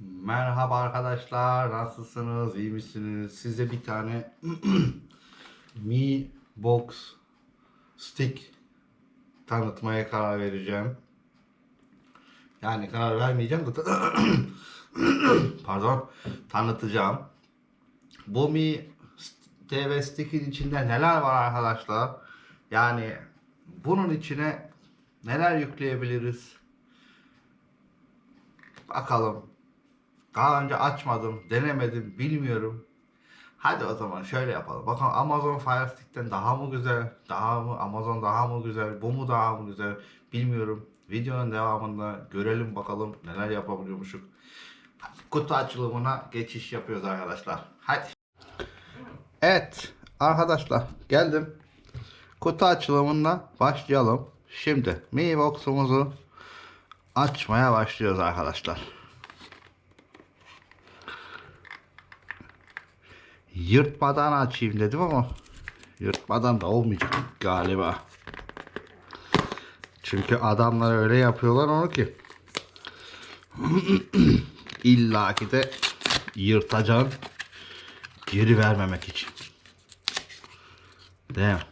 Merhaba arkadaşlar, nasılsınız, iyi misiniz? Size bir tane Mi Box Stick tanıtmaya karar vereceğim. Yani karar vermeyeceğim de pardon tanıtacağım. Bu Mi TV Stick'in içinde neler var arkadaşlar? Yani bunun içine neler yükleyebiliriz? Bakalım. Daha önce açmadım, denemedim, bilmiyorum. Hadi o zaman şöyle yapalım. Bakalım Amazon Fire Stick'ten daha mı güzel, daha mı Amazon daha mı güzel, bu mu daha mı güzel bilmiyorum. Videonun devamında görelim bakalım neler yapabiliyormuşuk. Kutu açılımına geçiş yapıyoruz arkadaşlar. Hadi. Evet arkadaşlar geldim. Kutu açılımına başlayalım. Şimdi Mi Box'umuzu açmaya başlıyoruz arkadaşlar. Yırtmadan açayım dedim ama yırtmadan da olmayacak galiba. Çünkü adamlar öyle yapıyorlar onu ki. İlla ki de yırtacaksın geri vermemek için. Değil mi?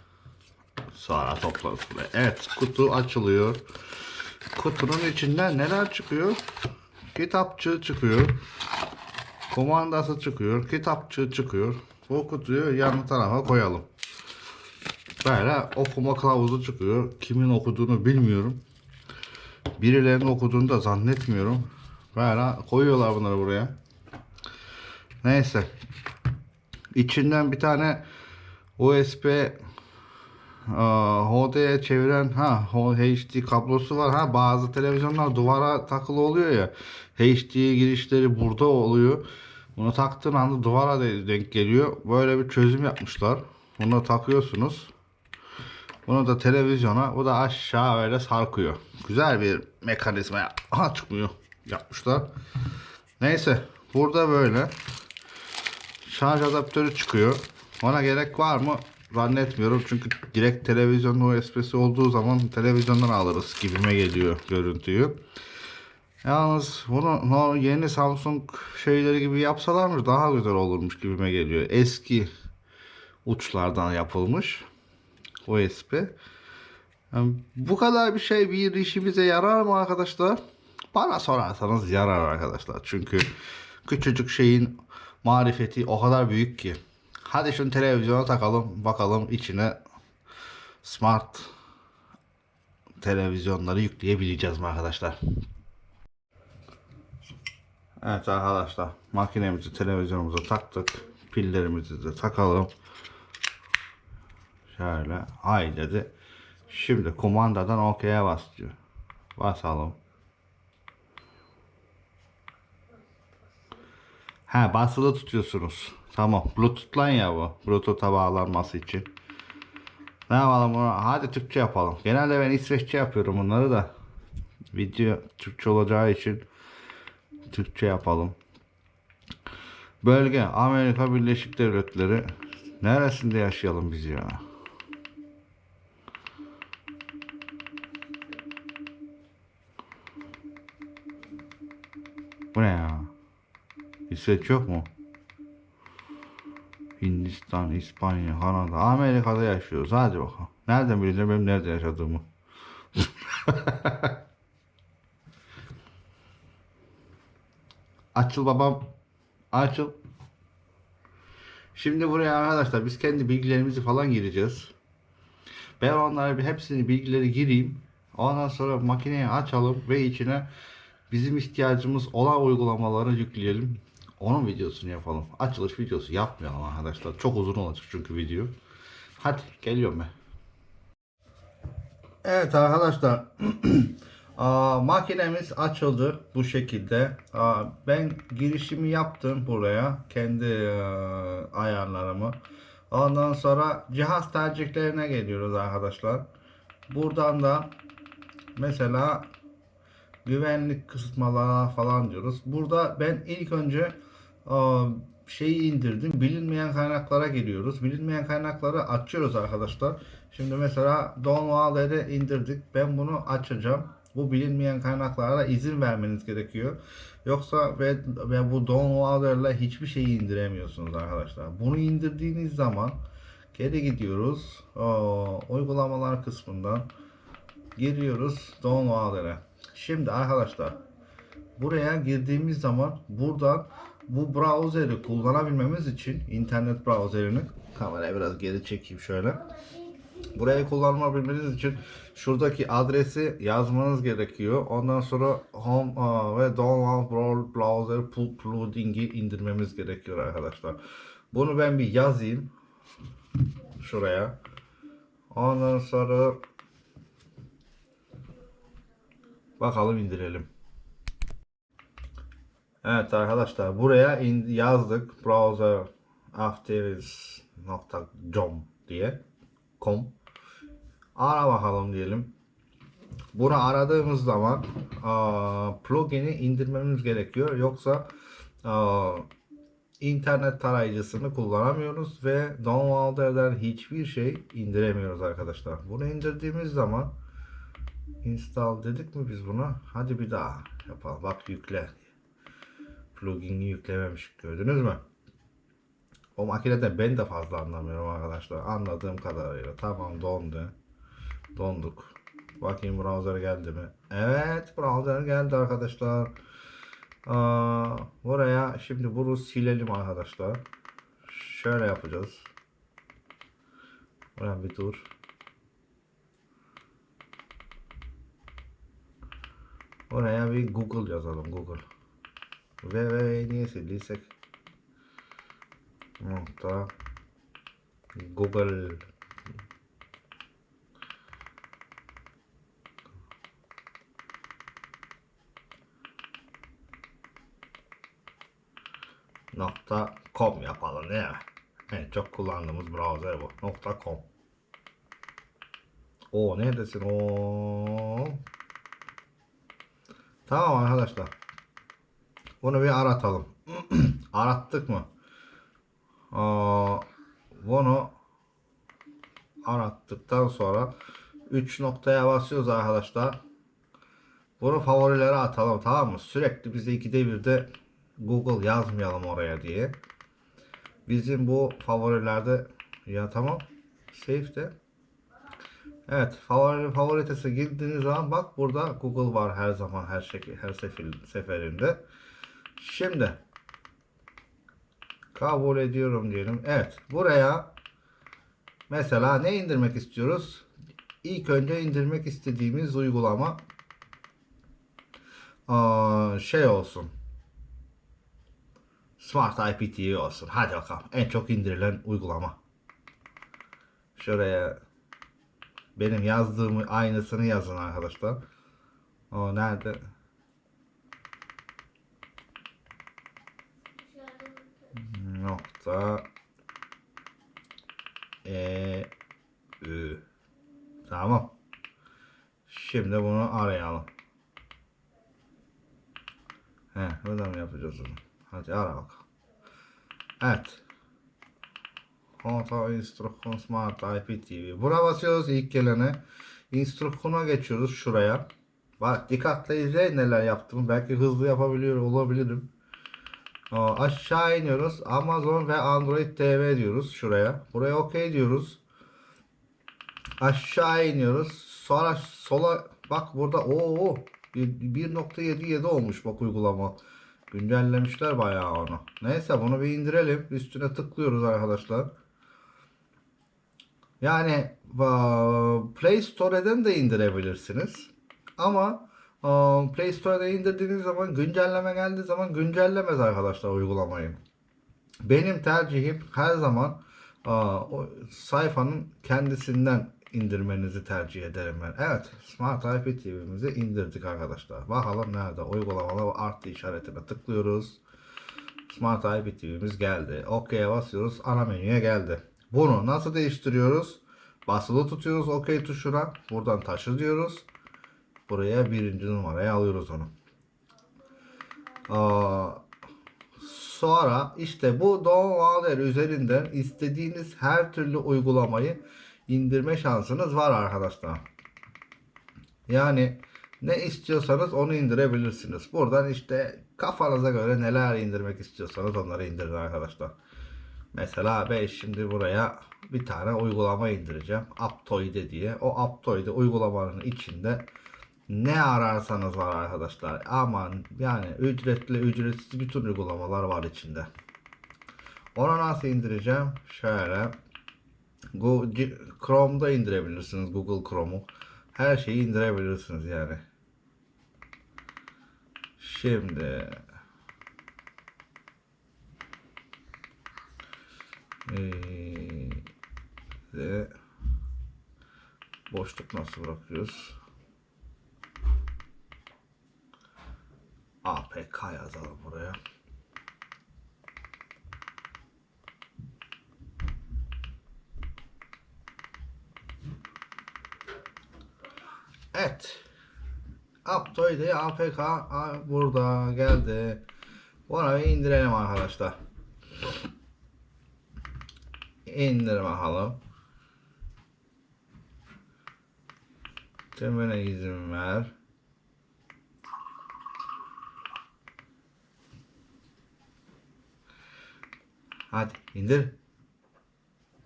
Sonra toplarız. Evet kutu açılıyor. Kutunun içinden neler çıkıyor? Kitapçı çıkıyor. Komandası çıkıyor. Kitapçı çıkıyor. Bu kutuyu yan tarafa koyalım. Böyle okuma kılavuzu çıkıyor. Kimin okuduğunu bilmiyorum. Birilerinin okuduğunu da zannetmiyorum. Böyle koyuyorlar bunları buraya. Neyse. İçinden bir tane USB HD'ye çeviren ha HD kablosu var. Ha bazı televizyonlar duvara takılı oluyor ya. HD girişleri burada oluyor. Bunu taktığın anda duvara de- denk geliyor. Böyle bir çözüm yapmışlar. Bunu takıyorsunuz. Bunu da televizyona, bu da aşağı öyle sarkıyor. Güzel bir mekanizma yap- Aha çıkmıyor. Yapmışlar. Neyse, burada böyle şarj adaptörü çıkıyor. Ona gerek var mı? Zannetmiyorum çünkü direkt televizyon USB'si olduğu zaman televizyondan alırız gibime geliyor görüntüyü. Yalnız bunu yeni Samsung şeyleri gibi yapsalarmış daha güzel olurmuş gibime geliyor. Eski uçlardan yapılmış USB. Yani bu kadar bir şey bir işimize yarar mı arkadaşlar? Bana sorarsanız yarar arkadaşlar. Çünkü küçücük şeyin marifeti o kadar büyük ki. Hadi şunu televizyona takalım bakalım içine smart televizyonları yükleyebileceğiz mi arkadaşlar? Evet arkadaşlar makinemizi televizyonumuza taktık. Pillerimizi de takalım. Şöyle ay dedi. Şimdi kumandadan OK'ye bas diyor. Basalım. Ha basılı tutuyorsunuz. Tamam. Bluetooth'lan ya bu. Bluetooth'a bağlanması için. Ne yapalım bunu? Hadi Türkçe yapalım. Genelde ben İsveççe yapıyorum bunları da. Video Türkçe olacağı için Türkçe yapalım. Bölge Amerika Birleşik Devletleri. Neresinde yaşayalım biz ya? Bu ne ya? İsveç yok mu? Hindistan, İspanya, Kanada, Amerika'da yaşıyoruz. Hadi bakalım. Nereden bileceğim benim nerede yaşadığımı? Açıl babam. Açıl. Şimdi buraya arkadaşlar biz kendi bilgilerimizi falan gireceğiz. Ben onlara bir hepsini bilgileri gireyim. Ondan sonra makineyi açalım ve içine bizim ihtiyacımız olan uygulamaları yükleyelim. Onun videosunu yapalım. Açılış videosu yapmayalım arkadaşlar. Çok uzun olacak çünkü video. Hadi geliyorum ben. Evet arkadaşlar. Aa, makinemiz açıldı bu şekilde. Aa, ben girişimi yaptım buraya. Kendi e, ayarlarımı. Ondan sonra cihaz tercihlerine geliyoruz arkadaşlar. Buradan da mesela güvenlik kısıtmaları falan diyoruz. Burada ben ilk önce şeyi indirdim. Bilinmeyen kaynaklara giriyoruz. Bilinmeyen kaynakları açıyoruz arkadaşlar. Şimdi mesela Don indirdik. Ben bunu açacağım. Bu bilinmeyen kaynaklara izin vermeniz gerekiyor. Yoksa ve, ve bu downloader'la hiçbir şeyi indiremiyorsunuz arkadaşlar. Bunu indirdiğiniz zaman geri gidiyoruz. O, uygulamalar kısmından giriyoruz downloader'a. Şimdi arkadaşlar buraya girdiğimiz zaman buradan bu browser'ı kullanabilmemiz için internet browser'ını kamerayı biraz geri çekeyim şöyle. Burayı kullanabilmeniz için şuradaki adresi yazmanız gerekiyor. Ondan sonra home aa, ve download browser plugin'i indirmemiz gerekiyor arkadaşlar. Bunu ben bir yazayım şuraya. Ondan sonra bakalım indirelim. Evet arkadaşlar buraya in- yazdık browser afteris.com diye com ara bakalım diyelim. Bunu aradığımız zaman plugin'i indirmemiz gerekiyor. Yoksa internet tarayıcısını kullanamıyoruz ve downloader'dan hiçbir şey indiremiyoruz arkadaşlar. Bunu indirdiğimiz zaman install dedik mi biz buna? Hadi bir daha yapalım. Bak yükle. Plugin'i yüklememiş. Gördünüz mü? O makinede ben de fazla anlamıyorum arkadaşlar. Anladığım kadarıyla. Tamam dondu. Donduk. Bakayım browser geldi mi? Evet browser geldi arkadaşlar. Aa, buraya şimdi bunu silelim arkadaşlar. Şöyle yapacağız. Buraya bir dur. Oraya bir Google yazalım Google. Www niye sildiysek nokta Google nokta com yapalım değil mi? En çok kullandığımız browser bu. Nokta com. O neredesin o? Tamam arkadaşlar. Bunu bir aratalım. Arattık mı? Aa, bunu arattıktan sonra 3 noktaya basıyoruz arkadaşlar. Bunu favorilere atalım tamam mı? Sürekli bize ikide bir de Google yazmayalım oraya diye. Bizim bu favorilerde ya tamam. Save de. Evet, favori favoritesi girdiğiniz zaman bak burada Google var her zaman her şekil her sefer, seferinde. Şimdi kabul ediyorum diyelim. Evet, buraya mesela ne indirmek istiyoruz? İlk önce indirmek istediğimiz uygulama şey olsun. Smart IPTV olsun. Hadi bakalım. En çok indirilen uygulama. Şuraya benim yazdığımı aynısını yazın arkadaşlar. O nerede? Nokta e ü Tamam. Şimdi bunu arayalım. He, burada mı yapacağız onu? Hadi ara bakalım. Evet. Auto Instruction Smart IPTV. Buna basıyoruz ilk gelene. Instruction'a geçiyoruz şuraya. Bak dikkatle izleyin neler yaptım. Belki hızlı yapabiliyor olabilirim. Aşağı iniyoruz. Amazon ve Android TV diyoruz şuraya. Buraya OK diyoruz. Aşağı iniyoruz. Sonra sola bak burada o 1.77 olmuş bak uygulama. Güncellemişler bayağı onu. Neyse bunu bir indirelim. Üstüne tıklıyoruz arkadaşlar. Yani Play Store'den de indirebilirsiniz. Ama Play Store'da indirdiğiniz zaman güncelleme geldiği zaman güncellemez arkadaşlar uygulamayı. Benim tercihim her zaman sayfanın kendisinden indirmenizi tercih ederim ben. Evet, Smart IP TV'mizi indirdik arkadaşlar. Bakalım nerede? Uygulamalar artı işaretine tıklıyoruz. Smart IP TV'miz geldi. OK'ye basıyoruz. Ana menüye geldi. Bunu nasıl değiştiriyoruz? Basılı tutuyoruz OK tuşuna. Buradan taşı diyoruz. Buraya birinci numaraya alıyoruz onu. Aa, sonra işte bu downloader üzerinden istediğiniz her türlü uygulamayı indirme şansınız var arkadaşlar. Yani Ne istiyorsanız onu indirebilirsiniz. Buradan işte kafanıza göre neler indirmek istiyorsanız onları indirin arkadaşlar. Mesela ben şimdi buraya bir tane uygulama indireceğim. Aptoide diye. O Aptoide uygulamanın içinde ne ararsanız var arkadaşlar. Aman yani ücretli ücretsiz bütün uygulamalar var içinde. Onu nasıl indireceğim? Şöyle Chrome'da indirebilirsiniz Google Chrome'u. Her şeyi indirebilirsiniz yani. Şimdi Ee, boşluk nasıl bırakıyoruz? APK yazalım buraya. Evet. Aptoide APK burada geldi. Bunu bir indirelim arkadaşlar. İndir bakalım. Tümüne izin ver. Hadi indir.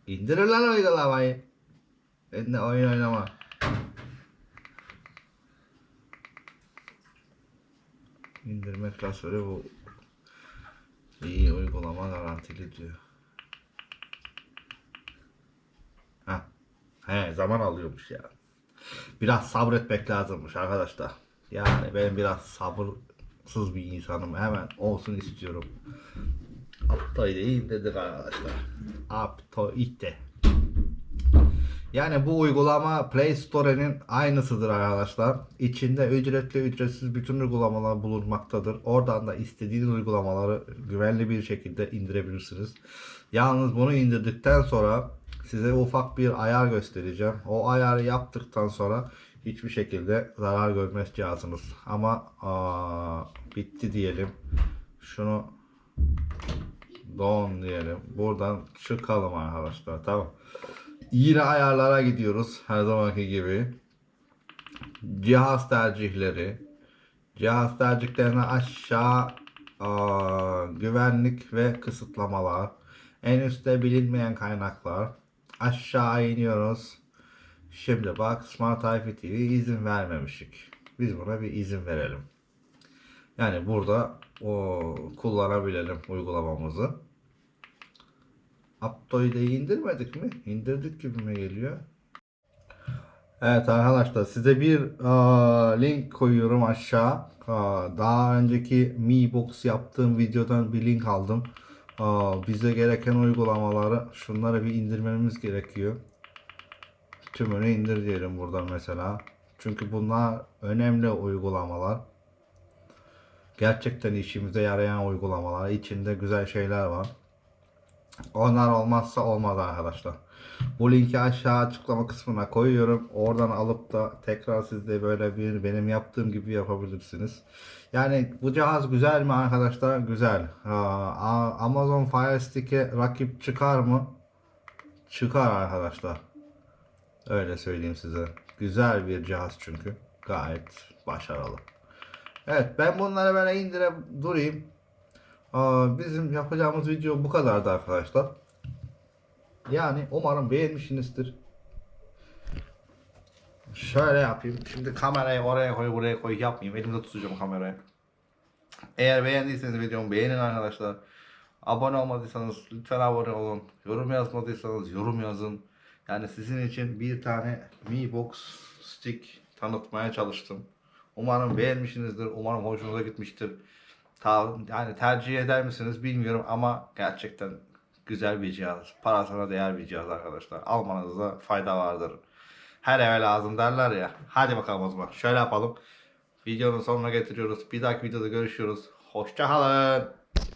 İndir lan uygulamayı. Ben de oyun oynama. İndirme klasörü bu. İyi uygulama garantili diyor. Ha. He zaman alıyormuş ya. Biraz sabretmek lazımmış arkadaşlar. Yani ben biraz sabırsız bir insanım. Hemen olsun istiyorum. Aptoide dedik arkadaşlar. Aptoide. Yani bu uygulama Play Store'nin aynısıdır arkadaşlar. İçinde ücretli ücretsiz bütün uygulamalar bulunmaktadır. Oradan da istediğiniz uygulamaları güvenli bir şekilde indirebilirsiniz. Yalnız bunu indirdikten sonra size ufak bir ayar göstereceğim. O ayarı yaptıktan sonra hiçbir şekilde zarar görmez cihazınız. Ama aa, bitti diyelim. Şunu don diyelim. Buradan çıkalım arkadaşlar. Tamam. Yine ayarlara gidiyoruz her zamanki gibi. Cihaz tercihleri. Cihaz tercihlerine aşağı aa, güvenlik ve kısıtlamalar. En üstte bilinmeyen kaynaklar. Aşağı iniyoruz. Şimdi bak Smart IP TV izin vermemişik. Biz buna bir izin verelim. Yani burada o kullanabilelim uygulamamızı. Aptoide'yi indirmedik mi? İndirdik gibime geliyor. Evet arkadaşlar size bir aa, link koyuyorum aşağı. Aa, daha önceki Mi Box yaptığım videodan bir link aldım. Aa, bize gereken uygulamaları şunları bir indirmemiz gerekiyor. Tümünü indir diyelim buradan mesela. Çünkü bunlar önemli uygulamalar. Gerçekten işimize yarayan uygulamalar. İçinde güzel şeyler var. Onlar olmazsa olmaz arkadaşlar. Bu linki aşağı açıklama kısmına koyuyorum. Oradan alıp da tekrar siz de böyle bir benim yaptığım gibi yapabilirsiniz. Yani bu cihaz güzel mi arkadaşlar? Güzel. Amazon Fire Stick'e rakip çıkar mı? Çıkar arkadaşlar. Öyle söyleyeyim size. Güzel bir cihaz çünkü. Gayet başarılı. Evet ben bunları böyle indire durayım. Bizim yapacağımız video bu kadardı arkadaşlar. Yani umarım beğenmişsinizdir. Şöyle yapayım. Şimdi kamerayı oraya koy buraya koy yapmayayım. Elimde tutacağım kamerayı. Eğer beğendiyseniz videomu beğenin arkadaşlar. Abone olmadıysanız lütfen abone olun. Yorum yazmadıysanız yorum yazın. Yani sizin için bir tane Mi Box Stick tanıtmaya çalıştım. Umarım beğenmişsinizdir. Umarım hoşunuza gitmiştir. Yani tercih eder misiniz bilmiyorum ama gerçekten güzel bir cihaz. Parasına değer bir cihaz arkadaşlar. Almanızda fayda vardır. Her eve lazım derler ya. Hadi bakalım o zaman. Şöyle yapalım. Videonun sonuna getiriyoruz. Bir dahaki videoda görüşüyoruz. Hoşçakalın.